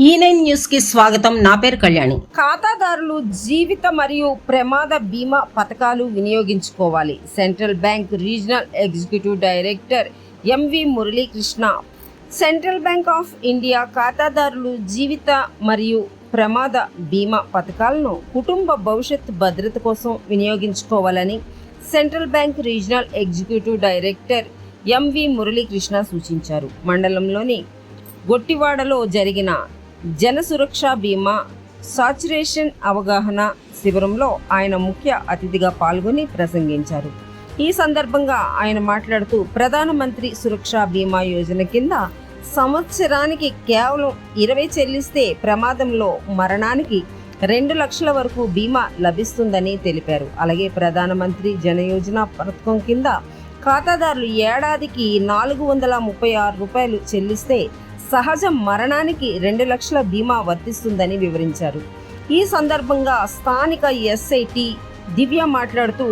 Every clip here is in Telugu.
E ఈ నైన్ న్యూస్కి స్వాగతం. నా పేరు కళ్యాణి. ఖాతాదారులు జీవిత మరియు ప్రమాద బీమా పథకాలు వినియోగించుకోవాలి. Central bank regional executive director MV Muralikrishna. Central bank of India ఖాతాదారులు జీవిత మరియు ప్రమాద బీమా పథకాలను కుటుంబ భవిష్యత్ భద్రత కోసం వినియోగించుకోవాలని central bank regional executive director MV Muralikrishna సూచించారు. మండలంలోని గొట్టివాడలో జరిగిన జన సురక్ష బీమా సాచురేషన్ అవగాహన శిబిరంలో ఆయన ముఖ్య అతిథిగా పాల్గొని ప్రసంగించారు. ఈ సందర్భంగా ఆయన మాట్లాడుతూ ప్రధానమంత్రి సురక్ష బీమా యోజన కింద సంవత్సరానికి కేవలం ఇరవై చెల్లిస్తే ప్రమాదంలో మరణానికి రెండు లక్షల వరకు బీమా లభిస్తుందని తెలిపారు. అలాగే ప్రధానమంత్రి జనయోజన పథకం కింద ఖాతాదారులు ఏడాదికి నాలుగు వందల ముప్పై ఆరు రూపాయలు చెల్లిస్తే సహజ మరణానికి రెండు లక్షల బీమా వర్తిస్తుందని వివరించారు. ఈ సందర్భంగా స్థానిక ఎస్ఐటి దివ్య మాట్లాడుతూ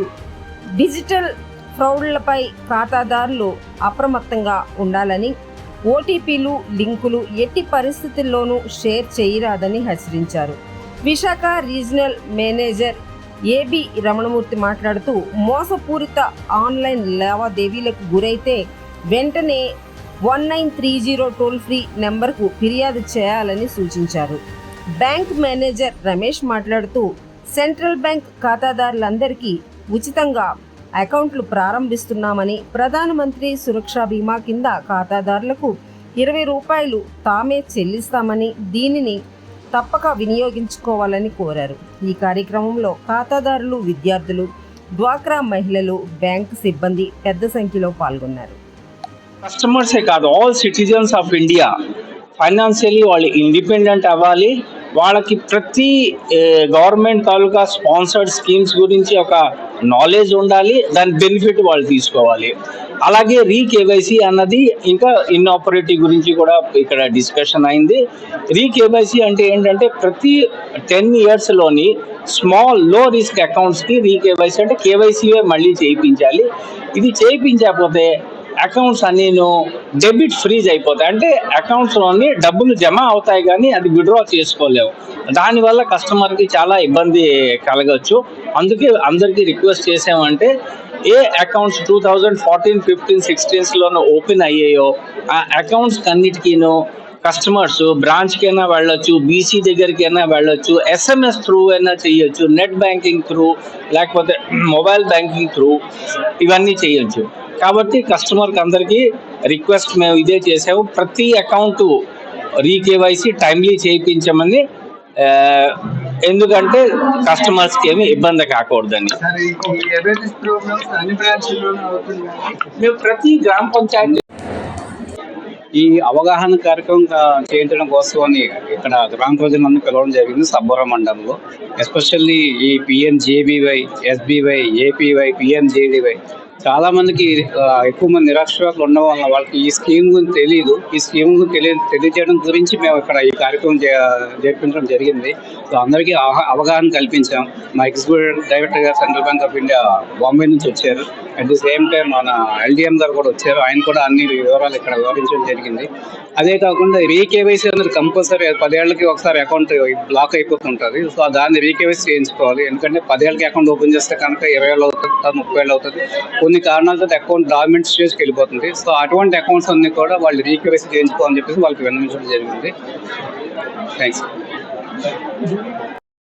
డిజిటల్ ఫ్రౌడ్లపై ఖాతాదారులు అప్రమత్తంగా ఉండాలని ఓటీపీలు లింకులు ఎట్టి పరిస్థితుల్లోనూ షేర్ చేయరాదని హెచ్చరించారు. Visakha regional manager AB Ramanamurthy మాట్లాడుతూ మోసపూరిత ఆన్లైన్ లావాదేవీలకు గురైతే వెంటనే one nine three zero toll free నెంబర్కు ఫిర్యాదు చేయాలని సూచించారు. బ్యాంక్ మేనేజర్ రమేష్ మాట్లాడుతూ సెంట్రల్ బ్యాంక్ ఖాతాదారులందరికీ ఉచితంగా అకౌంట్లు ప్రారంభిస్తున్నామని ప్రధానమంత్రి సురక్ష బీమా కింద ఖాతాదారులకు ఇరవై రూపాయలు తామే చెల్లిస్తామని దీనిని తప్పక వినియోగించుకోవాలని కోరారు. ఈ కార్యక్రమంలో ఖాతాదారులు విద్యార్థులు డ్వాక్రా మహిళలు బ్యాంక్ సిబ్బంది పెద్ద సంఖ్యలో పాల్గొన్నారు. కస్టమర్సే కాదు all citizens of India financially వాళ్ళు ఇండిపెండెంట్ అవ్వాలి. వాళ్ళకి ప్రతి గవర్నమెంట్ తాలూకా స్పాన్సర్డ్ స్కీమ్స్ గురించి ఒక నాలెడ్జ్ ఉండాలి. దాని బెనిఫిట్ వాళ్ళు తీసుకోవాలి. అలాగే రీకేవైసీ అన్నది ఇంకా ఇన్ఆపరేటివ్ గురించి కూడా ఇక్కడ డిస్కషన్ అయింది. రీకేవైసీ అంటే ఏంటంటే ప్రతి టెన్ ఇయర్స్లోని స్మాల్లో రిస్క్ అకౌంట్స్కి రీకేవైసీ అంటే కేవైసీయే మళ్ళీ చేయించాలి. ఇది చేయించకపోతే అకౌంట్స్ అన్నీను డెబిట్ ఫ్రీజ్ అయిపోతాయి. అంటే అకౌంట్స్లోని డబ్బులు జమ అవుతాయి కానీ అది విడ్రా చేసుకోలేవు. దానివల్ల కస్టమర్కి చాలా ఇబ్బంది కలగచ్చు. అందుకే అందరికీ రిక్వెస్ట్ చేసామంటే ఏ accounts two thousand fourteen fifteen సిక్స్టీన్స్లోనూ open అయ్యాయో ఆ అకౌంట్స్ అన్నిటికీను కస్టమర్స్ బ్రాంచ్కైనా వెళ్ళొచ్చు బీసీ దగ్గరికైనా వెళ్ళొచ్చు ఎస్ఎంఎస్ త్రూ అయినా చేయొచ్చు నెట్ బ్యాంకింగ్ త్రూ లేకపోతే మొబైల్ బ్యాంకింగ్ త్రూ ఇవన్నీ చేయొచ్చు కాబట్టి కస్టమర్కి అందరికీ రిక్వెస్ట్ మేము ఇదే చేసాము ప్రతి అకౌంట్ రీకేవైసీ టైమ్లీ చేయించమని ఎందుకంటే కస్టమర్స్కి ఏమి ఇబ్బంది కాకూడదని అవుతుంది మేము ప్రతి గ్రామ పంచాయతీ ఈ అవగాహన కార్యక్రమం కా- చేయించడం కోసం అని ఇక్కడ గ్రామ ప్రజలందరూ పిలవడం జరిగింది సబ్బోర మండలంలో. ఎస్పెషల్లీ ఈ పిఎంజేబీవై ఎస్బీవై ఏపీవై పిఎంజేడీవై చాలా మందికి ఎక్కువ మంది నిరక్షరాలు ఉండడం వల్ల వాళ్ళకి ఈ స్కీమ్ గురించి తెలియదు ఈ స్కీమ్ గురించి తెలియ తెలియజేయడం గురించి మేము ఇక్కడ ఈ కార్యక్రమం జే- జరిపించడం జరిగింది. సో అందరికీ అవగాహన కల్పించాం. మా ఎగ్జిక్యూటివ్ డైరెక్టర్ గారు central bank of India Bombay నుంచి వచ్చారు. అట్ ది సేమ్ టైం మన ఎల్డిఎం గారు కూడా వచ్చారు. ఆయన కూడా అన్ని వివరాలు ఇక్కడ వివరించడం జరిగింది. అదే కాకుండా రీకేవైసీ అనేది కంపల్సరీ పదేళ్ళకి ఒకసారి అకౌంట్ బ్లాక్ అయిపోతుంటుంది. సో దాన్ని రీకేవైసీ చేయించుకోవాలి. ఎందుకంటే పదేళ్ళకి అకౌంట్ ఓపెన్ చేస్తే కనుక ఇరవై ఏళ్ళు అవుతుంది ముప్పై ఏళ్ళు అవుతుంది. కొన్ని కారణాలతో అకౌంట్ డాక్యుమెంట్ స్టేజ్కి వెళ్ళిపోతుంది. సో అటువంటి అకౌంట్స్ అన్ని కూడా వాళ్ళు రీకేవైసీ చేయించుకోవాలని చెప్పేసి వాళ్ళకి విన్నవించడం జరిగింది. థ్యాంక్స్